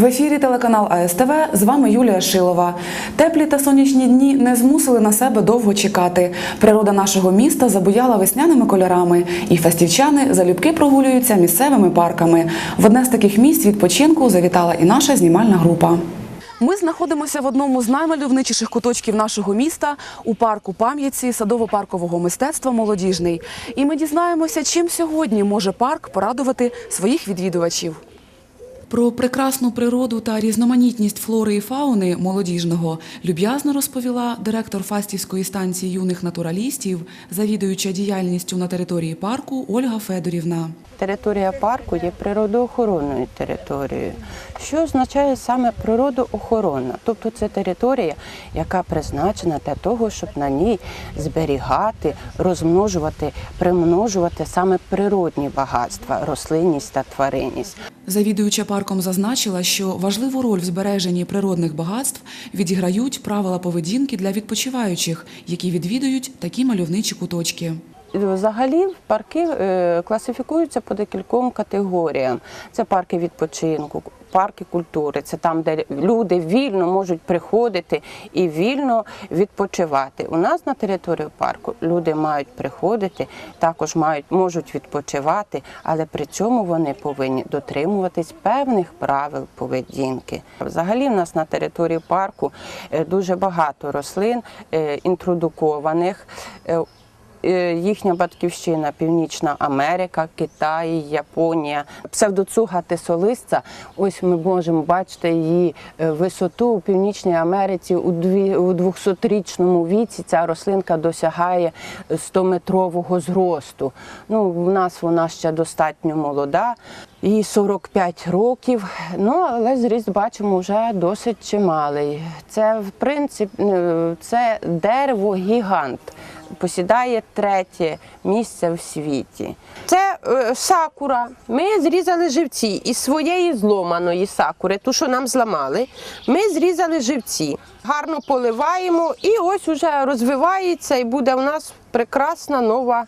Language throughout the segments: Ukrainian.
В ефірі телеканал АСТВ з вами Юлія Шилова. Теплі та сонячні дні не змусили на себе довго чекати. Природа нашого міста забуяла весняними кольорами, і фестівчани залюбки прогулюються місцевими парками. В одне з таких місць відпочинку завітала і наша знімальна група. Ми знаходимося в одному з наймальовничіших куточків нашого міста у парку пам'яті садово-паркового мистецтва Молодіжний. І ми дізнаємося, чим сьогодні може парк порадувати своїх відвідувачів. Про прекрасну природу та різноманітність флори і фауни молодіжного люб'язно розповіла директор Фастівської станції юних натуралістів, завідуюча діяльністю на території парку Ольга Федорівна. Територія парку є природоохоронною територією, що означає саме природоохоронна. Тобто це територія, яка призначена для того, щоб на ній зберігати, розмножувати, примножувати саме природні багатства, рослинність та тваринність. Завідуюча парком зазначила, що важливу роль в збереженні природних багатств відіграють правила поведінки для відпочиваючих, які відвідують такі мальовничі куточки. Взагалі парки е, класифікуються по декільком категоріям. Це парки відпочинку, парки культури. Це там, де люди вільно можуть приходити і вільно відпочивати. У нас на територію парку люди мають приходити, також мають можуть відпочивати, але при цьому вони повинні дотримуватись певних правил поведінки. Взагалі, в нас на території парку е, дуже багато рослин е, інтродукованих. Е, Е, Їхня батьківщина Північна Америка, Китай, Японія. Псевдоцуга тисолисця. Ось ми можемо бачити її е, висоту у Північній Америці у 200-річному віці. Ця рослинка досягає 100-метрового зросту. Ну, в нас вона ще достатньо молода. Їй 45 років, ну але зріст бачимо вже досить чималий. Це в принципі е, це дерево гігант посідає третє місце в світі. Це е, сакура. Ми зрізали живці із своєї зломаної сакури, ту, що нам зламали. Ми зрізали живці, гарно поливаємо, і ось уже розвивається, і буде у нас прекрасна нова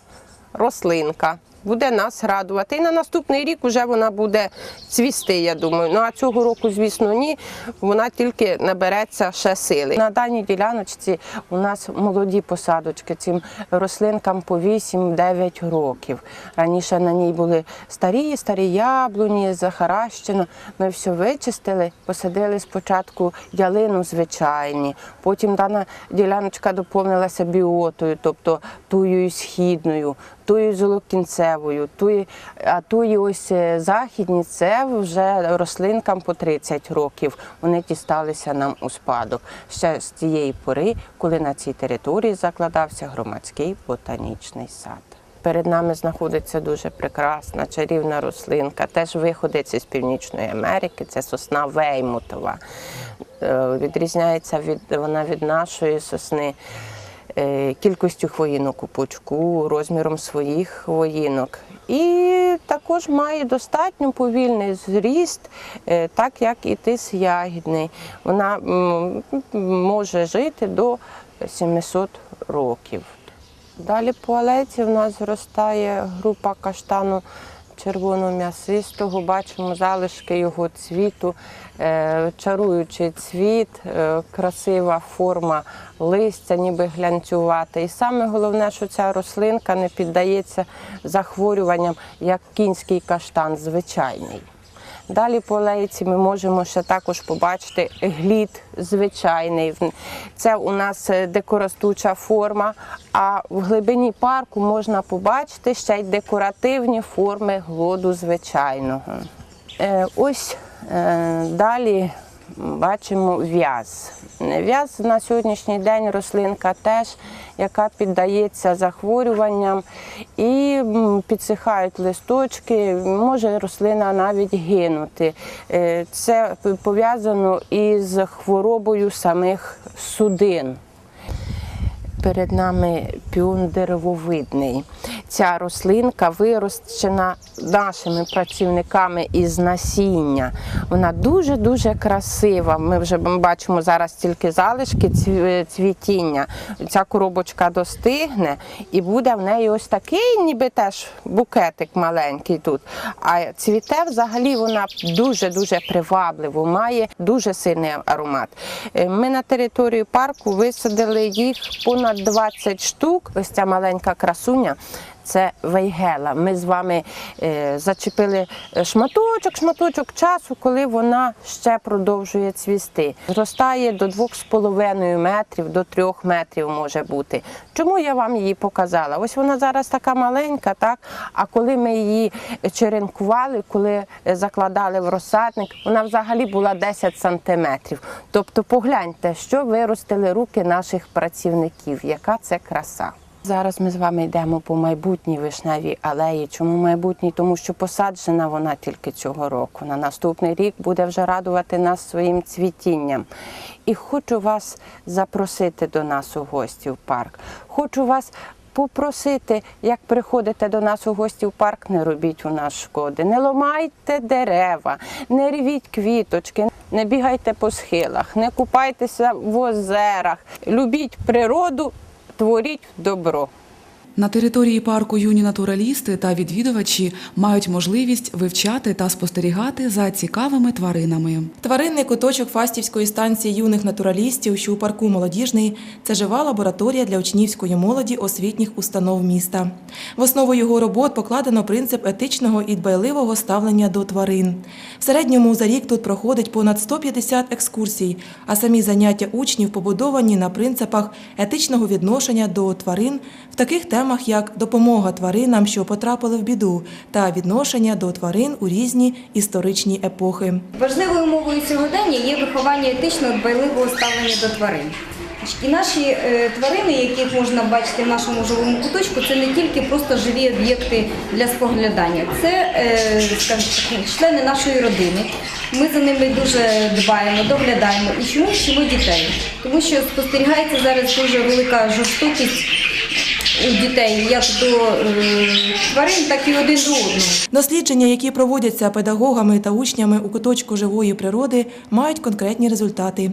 рослинка. Буде нас радувати. І на наступний рік вже вона буде цвісти, я думаю. Ну а цього року, звісно, ні. Вона тільки набереться ще сили. На даній діляночці у нас молоді посадочки. Цим рослинкам по 8-9 років. Раніше на ній були старі, старі яблуні, захаращено. Ми все вичистили, посадили спочатку ялину звичайні. Потім дана діляночка доповнилася біотою, тобто туєю східною тої золокінцевою, тої, а тої ось е, західні це вже рослинкам по 30 років. Вони дісталися нам у спадок ще з тієї пори, коли на цій території закладався громадський ботанічний сад. Перед нами знаходиться дуже прекрасна чарівна рослинка, теж виходить із Північної Америки. Це сосна Веймутова. Е, Відрізняється від вона від нашої сосни кількістю хвоїнок у пучку, розміром своїх хвоїнок. І також має достатньо повільний зріст, е, так як і тис ягідний. Вона може жити до 700 років. Далі по алеці в нас зростає група каштану червоно-м'ясистого. Бачимо залишки його цвіту, е, чаруючий цвіт, е, красива форма листя, ніби глянцювата. І саме головне, що ця рослинка не піддається захворюванням, як кінський каштан звичайний. Далі по лейці ми можемо ще також побачити глід звичайний. Це у нас декоростуча форма, а в глибині парку можна побачити ще й декоративні форми глоду звичайного. Е, Ось е, далі бачимо в'яз. В'яз на сьогоднішній день рослинка теж, яка піддається захворюванням і підсихають листочки, може рослина навіть гинути. Е, Це пов'язано із хворобою самих судин. Перед нами піон деревовидний. Ця рослинка вирощена нашими працівниками із насіння. Вона дуже-дуже красива. Ми вже бачимо зараз тільки залишки цвітіння. Ця коробочка достигне і буде в неї ось такий, ніби теж букетик маленький тут. А цвіте взагалі вона дуже-дуже привабливо, має дуже сильний аромат. Е, Ми на територію парку висадили їх понад 20 штук. Ось ця маленька красуня. Це вейгела. Ми з вами е, зачепили е, шматочок, шматочок часу, коли вона ще продовжує цвісти. Зростає до 2,5 метрів, до 3 метрів може бути. Чому я вам її показала? Ось вона зараз така маленька, так? А коли ми її черенкували, коли е, закладали в розсадник, вона взагалі була 10 сантиметрів. Тобто погляньте, що виростили руки наших працівників, яка це краса. Зараз ми з вами йдемо по майбутній вишневій алеї. Чому майбутній? Тому що посаджена вона тільки цього року. На наступний рік буде вже радувати нас своїм цвітінням. І хочу вас запросити до нас у гості в парк. Хочу вас попросити, як приходите до нас у гості в парк, не робіть у нас шкоди, не ламайте дерева, не рвіть квіточки, не бігайте по схилах, не купайтеся в озерах, любіть природу, творіть добро. На території парку юні натуралісти та відвідувачі мають можливість вивчати та спостерігати за цікавими тваринами. Тваринний куточок Фастівської станції юних натуралістів, що у парку молодіжний, це жива лабораторія для учнівської молоді освітніх установ міста. В основу його робот покладено принцип етичного і дбайливого ставлення до тварин. В середньому за рік тут проходить понад 150 екскурсій, а самі заняття учнів побудовані на принципах етичного відношення до тварин в таких темах, як допомога тваринам, що потрапили в біду, та відношення до тварин у різні історичні епохи. Важливою умовою сьогодення є виховання етичного дбайливого ставлення до тварин. І наші е, тварини, яких можна бачити в нашому живому куточку, це не тільки просто живі об'єкти для споглядання, це е, скажімо члени нашої родини. Ми за ними дуже дбаємо, доглядаємо і чому вчимо дітей, тому що спостерігається зараз дуже велика жорстокість у дітей як до е, тварин, так і один до одного. Дослідження, які проводяться педагогами та учнями у куточку живої природи, мають конкретні результати.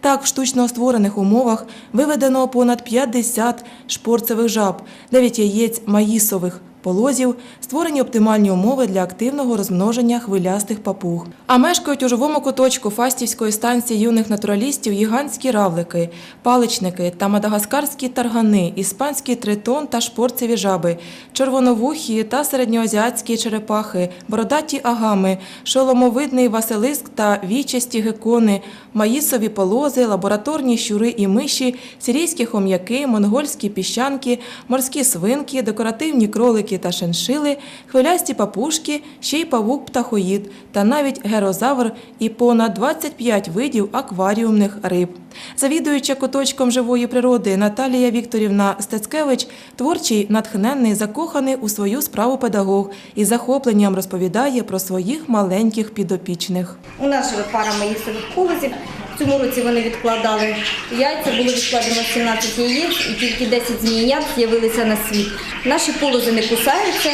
Так, в штучно створених умовах виведено понад 50 шпорцевих жаб, 9 яєць маїсових полозів, створені оптимальні умови для активного розмноження хвилястих папуг. А мешкають у живому куточку Фастівської станції юних натуралістів гігантські равлики, паличники та мадагаскарські таргани, іспанський тритон та шпорцеві жаби, червоновухі та середньоазіатські черепахи, бородаті агами, шоломовидний василиск та вічасті гекони, маїсові полози, лабораторні щури і миші, сирійські хом'яки, монгольські піщанки, морські свинки, декоративні кролики та шиншили, хвилясті папушки, ще й павук птахоїд та навіть герозавр і понад 25 видів акваріумних риб. Завідуюча куточком живої природи Наталія Вікторівна Стецкевич, творчий, натхненний, закоханий у свою справу педагог і захопленням розповідає про своїх маленьких підопічних. У нас живе пара маїсових полозів. В цьому році вони відкладали яйця, було відкладено 17 яєць і тільки 10 змієнят з'явилися на світ. Наші полози не кусаються.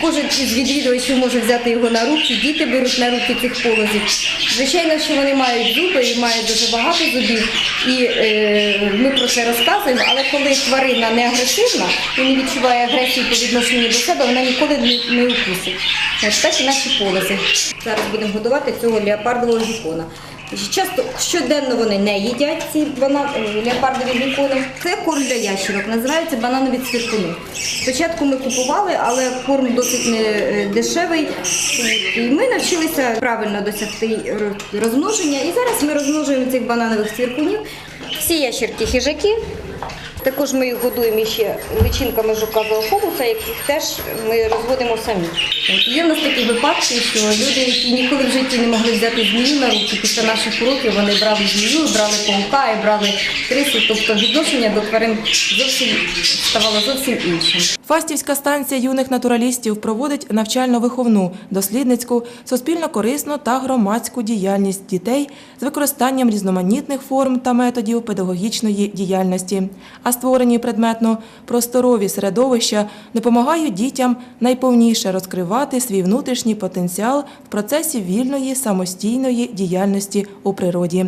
Кожен із відвідувачів може взяти його на руки, діти беруть на руки цих полозів. Звичайно, що вони мають зуби і мають дуже багато зубів, і е, ми про це розказуємо, але коли тварина не агресивна і не відчуває агресії по відношенню до себе, вона ніколи не, укусить. Так і наші полози. Зараз будемо годувати цього леопардового гікона. Часто щоденно вони не їдять ці бана... е, леопардові бікони. Це корм для ящерок, називається бананові цвіркуни. Спочатку ми купували, але корм досить не е, дешевий. І ми навчилися правильно досягти ро- розмноження. І зараз ми розмножуємо цих бананових цвіркунів. Всі ящерки хижаки. Також ми їх годуємо ще личинками жука зоофобуса, яких теж ми розводимо самі. От є в нас такі випадки, що люди, які ніколи в житті не могли взяти змію на руки, після наших уроків вони брали змію, брали паука і брали крису, тобто відношення до тварин зовсім ставало зовсім іншим. Фастівська станція юних натуралістів проводить навчально-виховну, дослідницьку, суспільно-корисну та громадську діяльність дітей з використанням різноманітних форм та методів педагогічної діяльності. А створені предметно просторові середовища допомагають дітям найповніше розкривати свій внутрішній потенціал в процесі вільної самостійної діяльності у природі.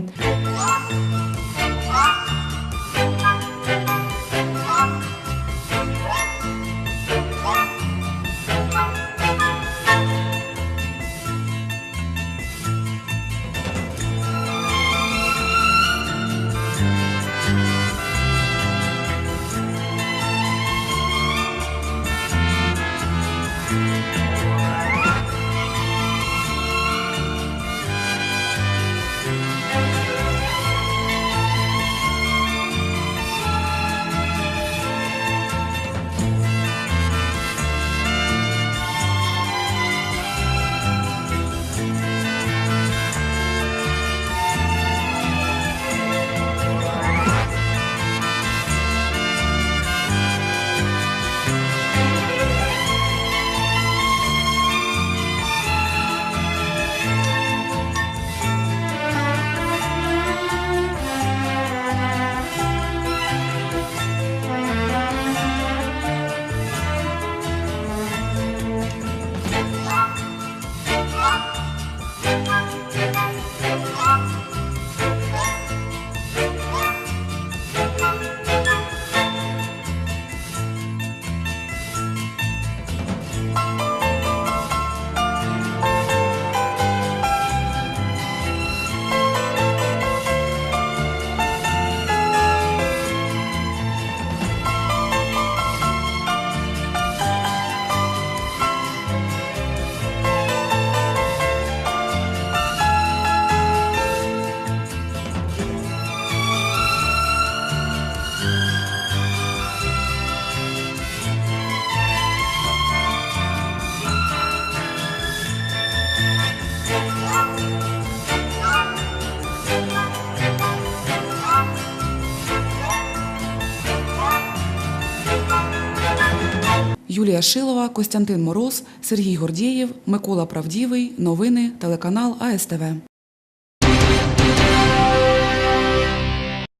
Юлія Шилова, Костянтин Мороз, Сергій Гордієв, Микола Правдівий. Новини телеканал АСТВ.